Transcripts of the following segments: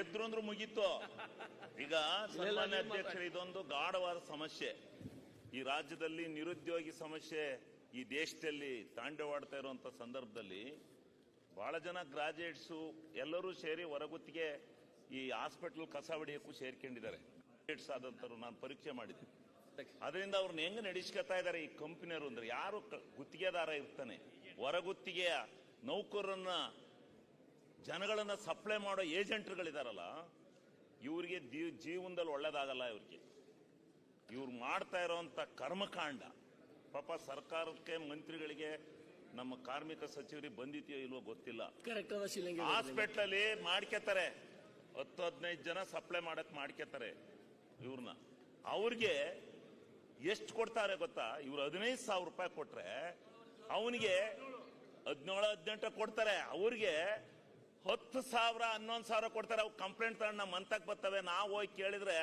ಗೆದ್ರು ಅಂದ್ರೂ ಮುಗೀತು. ಈಗ ಸನ್ಮಾನ್ಯ ಅಧ್ಯಕ್ಷರು ಇದೊಂದು ಗಾಢವಾದ ಸಮಸ್ಯೆ. ಈ ರಾಜ್ಯದಲ್ಲಿ ನಿರುದ್ಯೋಗಿ ಸಮಸ್ಯೆ ಈ ದೇಶದಲ್ಲಿ ತಾಂಡವಾಡ್ತಾ ಇರುವಂತ ಸಂದರ್ಭದಲ್ಲಿ ಬಹಳ ಜನ ಗ್ರಾಜುಯೇಟ್ಸು ಎಲ್ಲರೂ ಸೇರಿ ಹೊರಗುತ್ತಿಗೆ ಈ ಹಾಸ್ಪಿಟಲ್ ಕಸ ಹೊಡಿಯಕ್ಕೂ ಸೇರ್ಕೊಂಡಿದ್ದಾರೆ. ಗ್ರಾಜುಯೇಟ್ಸ್ ಆದಂತರು ನಾನು ಪರೀಕ್ಷೆ ಮಾಡಿದ್ದೆ ಅದರಿಂದ ಅವ್ರನ್ನ ಹೆಂಗ್ ನಡೆಸ್ಕೊತಾ ಇದ್ದಾರೆ ಈ ಕಂಪನಿಯವರು ಅಂದ್ರೆ ಯಾರು ಗುತ್ತಿಗೆದಾರ ಇರ್ತಾನೆ? ಹೊರಗುತ್ತಿಗೆಯ ನೌಕರರನ್ನ ಜನಗಳನ್ನ ಸಪ್ಲೈ ಮಾಡೋ ಏಜೆಂಟ್ಗಳಿದಾರಲ್ಲ ಇವರಿಗೆ ಜೀವನದಲ್ಲಿ ಒಳ್ಳೇದಾಗಲ್ಲ ಇವ್ರಿಗೆ. ಇವ್ರು ಮಾಡ್ತಾ ಇರೋವಂಥ ಕರ್ಮಕಾಂಡ. ಪಾಪ ಸರ್ಕಾರಕ್ಕೆ ಮಂತ್ರಿಗಳಿಗೆ ನಮ್ಮ ಕಾರ್ಮಿಕ ಸಚಿವರಿಗೆ ಬಂದಿದೆಯೋ ಇಲ್ವೋ ಗೊತ್ತಿಲ್ಲ. ಹಾಸ್ಪಿಟಲ್ ಮಾಡ್ಕೊತಾರೆ ಹತ್ತು ಹದಿನೈದು ಜನ ಸಪ್ಲೈ ಮಾಡಕ್ ಮಾಡ್ಕೋತಾರೆ ಇವ್ರನ್ನ. ಅವ್ರಿಗೆ ಎಷ್ಟು ಕೊಡ್ತಾರೆ ಗೊತ್ತಾ? ಇವ್ರು ಹದಿನೈದು ಸಾವಿರ ರೂಪಾಯಿ ಕೊಟ್ರೆ ಅವನಿಗೆ ಹದಿನೇಳು ಹದಿನೆಂಟು ಕೊಡ್ತಾರೆ. ಅವ್ರಿಗೆ ಹತ್ತು ಸಾವಿರ ಹನ್ನೊಂದು ಸಾವಿರ ಕೊಡ್ತಾರೆ ಅವು ಕಂಪ್ಲೇಂಟ್ ತಗೊಂಡು ನಮ್ಮ ಮಂತಕ್ಕೆ ಬರ್ತವೆ. ನಾವು ಹೋಗಿ ಕೇಳಿದ್ರೆ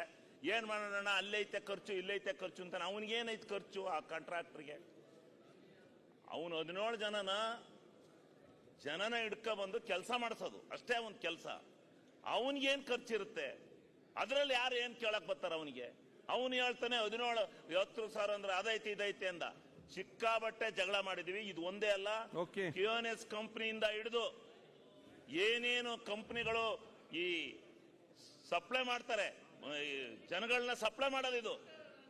ಏನ್ ಮಾಡೋಣ ಅಲ್ಲೈತೆ ಖರ್ಚು ಇಲ್ಲೈತೆ ಖರ್ಚು ಅಂತಾನೆ ಅವನಿಗೆ ಏನೈತೆ ಖರ್ಚು ಆ ಕಾಂಟ್ರಾಕ್ಟರ್ಗೆ ಅವನು ಹದಿನೇಳು ಜನನ ಜನನ ಹಿಡ್ಕ ಬಂದು ಕೆಲಸ ಮಾಡಿಸೋದು. ಅಷ್ಟೇ ಒಂದು ಕೆಲಸ. ಅವನಿಗೇನ್ ಖರ್ಚಿರುತ್ತೆ? ಅದರಲ್ಲಿ ಯಾರು ಏನು ಕೇಳಕ್ ಬರ್ತಾರೆ ಅವನಿಗೆ? ಅವನು ಹೇಳ್ತಾನೆ ಹದಿನೇಳು ಹತ್ತು ಸಾವಿರ ಅಂದ್ರೆ ಅದೈತಿ ಇದೈತಿ ಅಂದ. ಸಿಕ್ಕಾಬಟ್ಟೆ ಜಗಳ ಮಾಡಿದೀವಿ ಇದು ಒಂದೇ ಅಲ್ಲ. ಕಿಯೋನೆಸ್ ಕಂಪನಿಯಿಂದ ಹಿಡಿದು ಏನೇನು ಕಂಪ್ನಿಗಳು ಈ ಸಪ್ಲೈ ಮಾಡ್ತಾರೆ? ಜನಗಳನ್ನ ಸಪ್ಲೈ ಮಾಡೋದು ಇದು.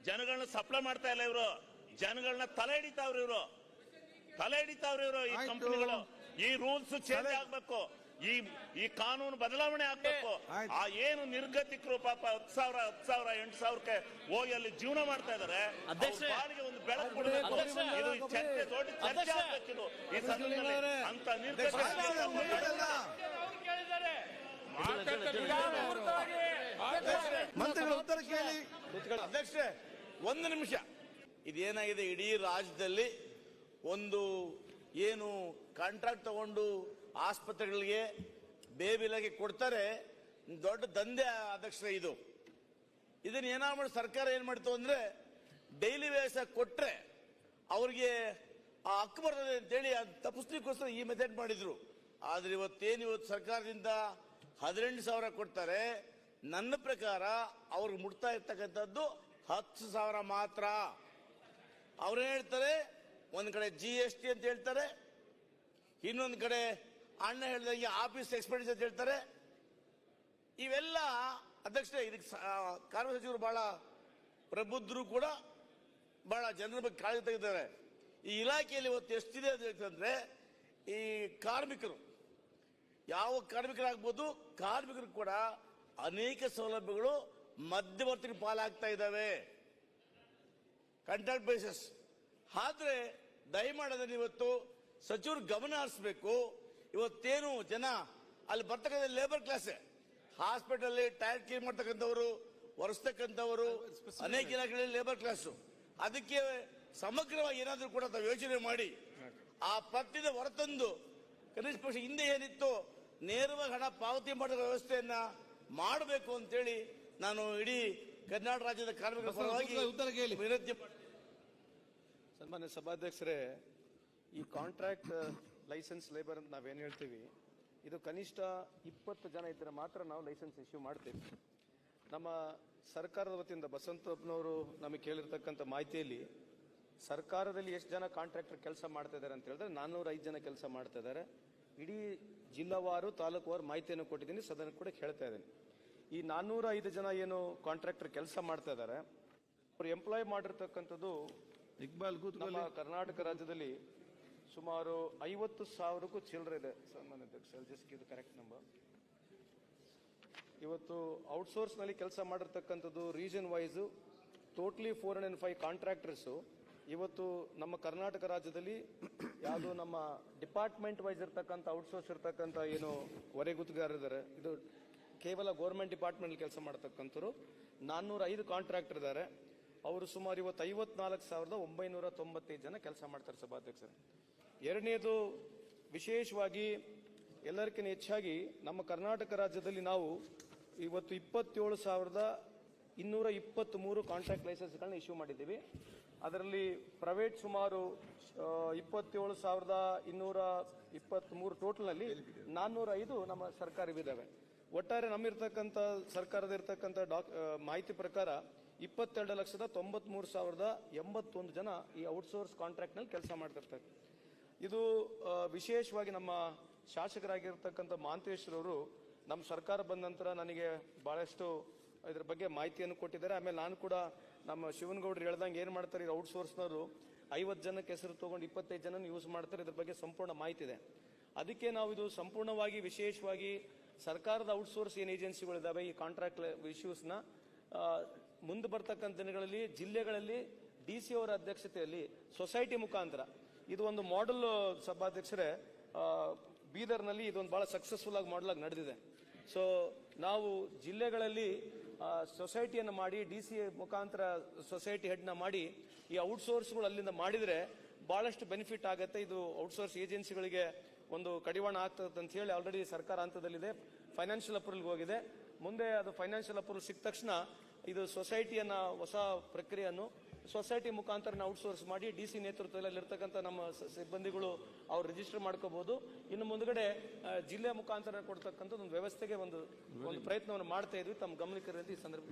ಜನಗಳನ್ನ ಸಪ್ಲೈ ಮಾಡ್ತಾ ಇಲ್ಲ ಇವರು. ಜನಗಳನ್ನ ತಲೆ ಹಿಡಿತಾವ್ರಿ ಇವರು. ತಲೆ ಹಿಡಿತಾವ್ರಿ ಇವರು ಈ ಕಂಪ್ನಿಗಳು. ಈ ರೂಲ್ಸ್ ಚೇಂಜ್ ಆಗ್ಬೇಕು. ಈ ಈ ಕಾನೂನು ಬದಲಾವಣೆ ಆಗ್ಬೇಕು. ಆ ಏನು ನಿರ್ಗತಿಕರು ಪಾಪ ಹತ್ತು ಸಾವಿರ ಹತ್ತು ಸಾವಿರ ಎಂಟು ಸಾವಿರಕ್ಕೆ ಹೋಗಿ ಅಲ್ಲಿ ಜೀವನ ಮಾಡ್ತಾ ಇದಾರೆ ಅಧ್ಯಕ್ಷ ಬಾಳಿಗೆ ಒಂದು ಬೆಳಕು ಕೊಡಬೇಕು. ಇದು ಚರ್ಚೆ ದೊಡ್ಡ ಚರ್ಚೆ. ಆಗ್ಬೇಕಿದು ಈ ಸದನದಲ್ಲಿ ಅಂತ ಮಂತ್ರಿಗಳ ಉತ್ತರ ಕೇಳಿ. ಅಧ್ಯಕ್ಷರೇ ಒಂದು ನಿಮಿಷ. ಇದೇನಾಗಿದೆ? ಇಡೀ ರಾಜ್ಯದಲ್ಲಿ ಒಂದು ಏನು ಕಾಂಟ್ರಾಕ್ಟ್ ತಗೊಂಡು ಆಸ್ಪತ್ರೆಗಳಿಗೆ ಬೇಬಿಲಾಗಿ ಕೊಡ್ತಾರೆ, ದೊಡ್ಡ ದಂಧೆ ಅಧ್ಯಕ್ಷರ ಇದು. ಇದನ್ನ ಏನಾದ್ರು ಸರ್ಕಾರ ಏನ್ ಮಾಡ್ತು ಅಂದ್ರೆ, ಡೈಲಿ ವೇಸ ಕೊಟ್ರೆ ಅವ್ರಿಗೆ ಆ ಹಕ್ಕು ಬರ್ತದೆ ಅಂತೇಳಿ ಅದು ತಪ್ಪಿಸ್ಲಿಕ್ಕೋಸ್ಕರ ಈ ಮೆಥಡ್ ಮಾಡಿದ್ರು. ಆದ್ರೆ ಇವತ್ತೇನು ಇವತ್ತು ಸರ್ಕಾರದಿಂದ ಹದಿನೆಂಟು ಸಾವಿರ ಕೊಡ್ತಾರೆ, ನನ್ನ ಪ್ರಕಾರ ಅವ್ರಿಗೆ ಮುಟ್ತಾ ಇರ್ತಕ್ಕಂಥದ್ದು ಹತ್ತು ಸಾವಿರ ಮಾತ್ರ. ಅವ್ರು ಹೇಳ್ತಾರೆ? ಒಂದ್ ಕಡೆ ಜಿ ಎಸ್ ಟಿ ಅಂತ ಹೇಳ್ತಾರೆ, ಇನ್ನೊಂದು ಕಡೆ ಅಣ್ಣ ಹೇಳಿದಂಗೆ ಆಫೀಸ್ ಎಕ್ಸ್ಪೆಂಡಿಚರ್ ಅಂತ ಹೇಳ್ತಾರೆ. ಇವೆಲ್ಲ ಅಧ್ಯಕ್ಷ, ಇದಕ್ಕೆ ಕಾರ್ಮಿಕ ಸಚಿವರು ಬಹಳ ಪ್ರಬುದ್ಧರು ಕೂಡ ಬಹಳ ಜನರ ಬಗ್ಗೆ ಕಾಳಜಿ ತೆಗೆದಿದ್ದಾರೆ. ಈ ಇಲಾಖೆಯಲ್ಲಿ ಇವತ್ತು ಎಷ್ಟಿದೆ ಅಂತ ಹೇಳ್ತಂದ್ರೆ ಈ ಕಾರ್ಮಿಕರು, ಯಾವ ಕಾರ್ಮಿಕರಾಗ್ಬೋದು, ಕಾರ್ಮಿಕರು ಕೂಡ ಅನೇಕ ಸೌಲಭ್ಯಗಳು ಮಧ್ಯವರ್ತಿಗೆ ಪಾಲಾಗ್ತಾ ಇದ್ದಾವೆ. ಕಂಟ್ರಾಕ್ಟ್ ಬೇಸಿಸ್ ಆದ್ರೆ ದಯಮಾಡೋದನ್ನ ಇವತ್ತು ಸಚಿವರು ಗಮನ ಹರಿಸಬೇಕು. ಇವತ್ತೇನು ಜನ ಅಲ್ಲಿ ಬರ್ತಕ್ಕಂಥ labour class hospital tyre clean ಮಾಡ್ತಕ್ಕಂಥವ್ರು ಒರೆಸ್ತಕ್ಕಂಥವರು ಅನೇಕ ಇಲಾಖೆಗಳಲ್ಲಿ ಲೇಬರ್ ಕ್ಲಾಸ್ ಅದಕ್ಕೆ ಸಮಗ್ರವಾಗಿ ಏನಾದರೂ ಕೂಡ ತಾವು ಯೋಚನೆ ಮಾಡಿ. ಆ ಪತ್ತಿನ ಹೊರತಂದು ಕನಿಷ್ಠ ಪಕ್ಷ ಹಿಂದೆ ಏನಿತ್ತು ನೇರವಾಗಿ ಹಣ ಪಾವತಿ ಮಾಡೋ ವ್ಯವಸ್ಥೆಯನ್ನ ಮಾಡಬೇಕು ಅಂತೇಳಿ ನಾನು ಇಡೀ ಕರ್ನಾಟಕ ರಾಜ್ಯದ ಕಾರ್ಮಿಕರ ಪರವಾಗಿ. ವಿನಂತಿ. ಸನ್ಮಾನ್ಯ ಸಭಾಧ್ಯಕ್ಷರೇ, ಈ ಕಾಂಟ್ರಾಕ್ಟ್ ಲೈಸೆನ್ಸ್ ಲೇಬರ್ ಅಂತ ನಾವೇನು ಹೇಳ್ತೀವಿ, ಇದು ಕನಿಷ್ಠ ಇಪ್ಪತ್ತು ಜನ ಇದ್ದರೆ ಮಾತ್ರ ನಾವು ಲೈಸೆನ್ಸ್ ಇಶ್ಯೂ ಮಾಡ್ತೇವೆ. ನಮ್ಮ ಸರ್ಕಾರದ ವತಿಯಿಂದ ಬಸವಂತಪ್ಪನವರು ನಮಗೆ ಕೇಳಿರ್ತಕ್ಕಂಥ ಮಾಹಿತಿಯಲ್ಲಿ, ಸರ್ಕಾರದಲ್ಲಿ ಎಷ್ಟು ಜನ ಕಾಂಟ್ರಾಕ್ಟರ್ ಕೆಲಸ ಮಾಡ್ತಾ ಇದ್ದಾರೆ ಅಂತ ಹೇಳಿದ್ರೆ ನಾನ್ನೂರ ಐದು ಜನ ಕೆಲಸ ಮಾಡ್ತಾ ಇದ್ದಾರೆ ಇಡೀ ಜಿಲ್ಲಾವಾರು, ತಾಲೂಕುವಾರು ಮಾಹಿತಿಯನ್ನು ಕೊಟ್ಟಿದ್ದೀನಿ ಸದನ ಕೂಡ ಹೇಳ್ತಾ ಇದ್ದೀನಿ. ಈ ನಾನ್ನೂರ ಐದು ಜನ ಏನು ಕಾಂಟ್ರಾಕ್ಟರ್ ಕೆಲಸ ಮಾಡ್ತಾ ಇದ್ದಾರೆ ಅವರು ಎಂಪ್ಲಾಯ್ ಮಾಡಿರ್ತಕ್ಕಂಥದ್ದು ಇಕ್ಬಾಲ್ ಕೂತ್ಕೊಳ್ಳಿ. ಕರ್ನಾಟಕ ರಾಜ್ಯದಲ್ಲಿ ಸುಮಾರು ಐವತ್ತು ಸಾವಿರಕ್ಕೂ ಚಿಲ್ಲರೆ ಇದೆ. ಸನ್ಮಾನ್ಯ ಅಧ್ಯಕ್ಷ ಜಸ್ಟ್ ಇದು ಕರೆಕ್ಟ್ ನಂಬರ್ ಇವತ್ತು ಔಟ್ಸೋರ್ಸ್ನಲ್ಲಿ ಕೆಲಸ ಮಾಡಿರ್ತಕ್ಕಂಥದ್ದು region wise totally four hundred five contractors ಇವತ್ತು ನಮ್ಮ ಕರ್ನಾಟಕ ರಾಜ್ಯದಲ್ಲಿ ಯಾವುದು ನಮ್ಮ ಡಿಪಾರ್ಟ್ಮೆಂಟ್ ವೈಸ್ ಇರ್ತಕ್ಕಂಥ ಔಟ್ಸೋರ್ಸ್ ಇರ್ತಕ್ಕಂಥ ಏನು ಹೊರೆಗುತ್ತಿಗಾರಿದ್ದಾರೆ ಇದು ಕೇವಲ ಗೌರ್ಮೆಂಟ್ ಡಿಪಾರ್ಟ್ಮೆಂಟ್ ಕೆಲಸ ಮಾಡತಕ್ಕಂಥವ್ರು. ನಾನ್ನೂರ ಐದು ಕಾಂಟ್ರಾಕ್ಟರ್ ಇದ್ದಾರೆ. ಅವರು ಸುಮಾರು ಇವತ್ತು ಐವತ್ನಾಲ್ಕು ಸಾವಿರದ ಒಂಬೈನೂರ ತೊಂಬತ್ತೈದು ಜನ ಕೆಲಸ ಮಾಡ್ತಾರೆ ಸಭಾಧ್ಯಕ್ಷರು. ಎರಡನೇದು, ವಿಶೇಷವಾಗಿ ಎಲ್ಲರಿಗಿಂತ ಹೆಚ್ಚಾಗಿ ನಮ್ಮ ಕರ್ನಾಟಕ ರಾಜ್ಯದಲ್ಲಿ ನಾವು ಇವತ್ತು ಇಪ್ಪತ್ತೇಳು ಸಾವಿರದ ಇನ್ನೂರ ಇಪ್ಪತ್ತ್ ಮೂರು ಕಾಂಟ್ರಾಕ್ಟ್ ಲೈಸೆನ್ಸ್ಗಳನ್ನ ಇಶ್ಯೂ ಮಾಡಿದ್ದೀವಿ. ಅದರಲ್ಲಿ ಪ್ರೈವೇಟ್ ಸುಮಾರು ಇಪ್ಪತ್ತೇಳು ಸಾವಿರದ ಇನ್ನೂರ ಇಪ್ಪತ್ತ್ ಮೂರು ಟೋಟಲ್ನಲ್ಲಿ ನಾನ್ನೂರ ಐದು ನಮ್ಮ ಸರ್ಕಾರವಿದ್ದಾವೆ ಒಟ್ಟಾರೆ ನಮ್ಮಿರ್ತಕ್ಕಂಥ ಸರ್ಕಾರದ ಇರ್ತಕ್ಕಂಥ ಡಾಕ್ ಮಾಹಿತಿ ಪ್ರಕಾರ ಇಪ್ಪತ್ತೆರಡು ಲಕ್ಷದ ತೊಂಬತ್ಮೂರು ಸಾವಿರದ ಎಂಬತ್ತೊಂದು ಜನ ಈ ಔಟ್ಸೋರ್ಸ್ ಕಾಂಟ್ರಾಕ್ಟ್ನಲ್ಲಿ ಕೆಲಸ ಮಾಡ್ತಿರ್ತಾರೆ. ಇದು ವಿಶೇಷವಾಗಿ ನಮ್ಮ ಶಾಸಕರಾಗಿರ್ತಕ್ಕಂಥ ಮಹಾಂತೇಶ್ವರವರು ನಮ್ಮ ಸರ್ಕಾರ ಬಂದ ನಂತರ ನನಗೆ ಭಾಳಷ್ಟು ಇದ್ರ ಬಗ್ಗೆ ಮಾಹಿತಿಯನ್ನು ಕೊಟ್ಟಿದ್ದಾರೆ. ಆಮೇಲೆ ನಾನು ಕೂಡ ನಮ್ಮ ಶಿವನಗೌಡರು ಹೇಳ್ದಂಗೆ ಏನು ಮಾಡ್ತಾರೆ ಇದು ಔಟ್ಸೋರ್ಸ್ನವರು? ಐವತ್ತು ಜನಕ್ಕೆ ಹೆಸರು ತೊಗೊಂಡು ಇಪ್ಪತ್ತೈದು ಜನ ಯೂಸ್ ಮಾಡ್ತಾರೆ. ಇದ್ರ ಬಗ್ಗೆ ಸಂಪೂರ್ಣ ಮಾಹಿತಿ ಇದೆ. ಅದಕ್ಕೆ ನಾವು ಇದು ಸಂಪೂರ್ಣವಾಗಿ ವಿಶೇಷವಾಗಿ ಸರ್ಕಾರದ ಔಟ್ಸೋರ್ಸ್ ಏನು ಏಜೆನ್ಸಿಗಳಿದ್ದಾವೆ ಈ ಕಾಂಟ್ರಾಕ್ಟ್ ಇಶ್ಯೂಸ್ನ ಮುಂದೆ ಬರ್ತಕ್ಕಂಥ ದಿನಗಳಲ್ಲಿ ಜಿಲ್ಲೆಗಳಲ್ಲಿ ಡಿ ಸಿ ಅವರ ಅಧ್ಯಕ್ಷತೆಯಲ್ಲಿ ಸೊಸೈಟಿ ಮುಖಾಂತರ ಇದು ಒಂದು ಮಾಡೆಲ್ ಸಭಾಧ್ಯಕ್ಷರೇ ಬೀದರ್ನಲ್ಲಿ ಇದೊಂದು ಬಹಳ ಸಕ್ಸಸ್ಫುಲ್ ಆಗಿ ಮಾಡಲಾಗಿ ನಡೆದಿದೆ. ಸೊ ನಾವು ಜಿಲ್ಲೆಗಳಲ್ಲಿ ಸೊಸೈಟಿಯನ್ನು ಮಾಡಿ, ಡಿ ಸಿ ಮುಖಾಂತರ ಸೊಸೈಟಿ ಹೆಡ್ನ ಮಾಡಿ, ಈ ಔಟ್ಸೋರ್ಸ್ಗಳು ಅಲ್ಲಿಂದ ಮಾಡಿದರೆ ಬಹಳಷ್ಟು ಬೆನಿಫಿಟ್ ಆಗುತ್ತೆ. ಇದು ಔಟ್ಸೋರ್ಸ್ ಏಜೆನ್ಸಿಗಳಿಗೆ ಒಂದು ಕಡಿವಾಣ ಆಗ್ತದೆ ಅಂತ ಹೇಳಿ ಆಲ್ರೆಡಿ ಸರ್ಕಾರ ಹಂತದಲ್ಲಿದೆ. ಫೈನಾನ್ಷಿಯಲ್ ಅಪ್ರೂವಲ್ಗೆ ಹೋಗಿದೆ. ಮುಂದೆ ಅದು ಫೈನಾನ್ಷಿಯಲ್ ಅಪ್ರೂವಲ್ ಸಿಕ್ಕ ತಕ್ಷಣ ಇದು ಸೊಸೈಟಿಯನ್ನ ಹೊಸ ಪ್ರಕ್ರಿಯೆಯನ್ನು ಸೊಸೈಟಿ ಮುಖಾಂತರ ಔಟ್ಸೋರ್ಸ್ ಮಾಡಿ ಡಿ ಸಿ ನೇತೃತ್ವದಲ್ಲಿ ಇರ್ತಕ್ಕಂಥ ನಮ್ಮ ಸಿಬ್ಬಂದಿಗಳು ಅವ್ರು ರಿಜಿಸ್ಟರ್ ಮಾಡ್ಕೋಬಹುದು ಇನ್ನು ಮುಂದಗಡೆ ಜಿಲ್ಲೆ ಮುಖಾಂತರ ಕೊಡ್ತಕ್ಕಂಥ ಒಂದು ವ್ಯವಸ್ಥೆಗೆ ಒಂದು ಒಂದು ಪ್ರಯತ್ನವನ್ನು ಮಾಡ್ತಾ ಇದ್ವಿ. ತಮ್ಮ ಗಮನಕ್ಕೆ ಈ ಅವರು.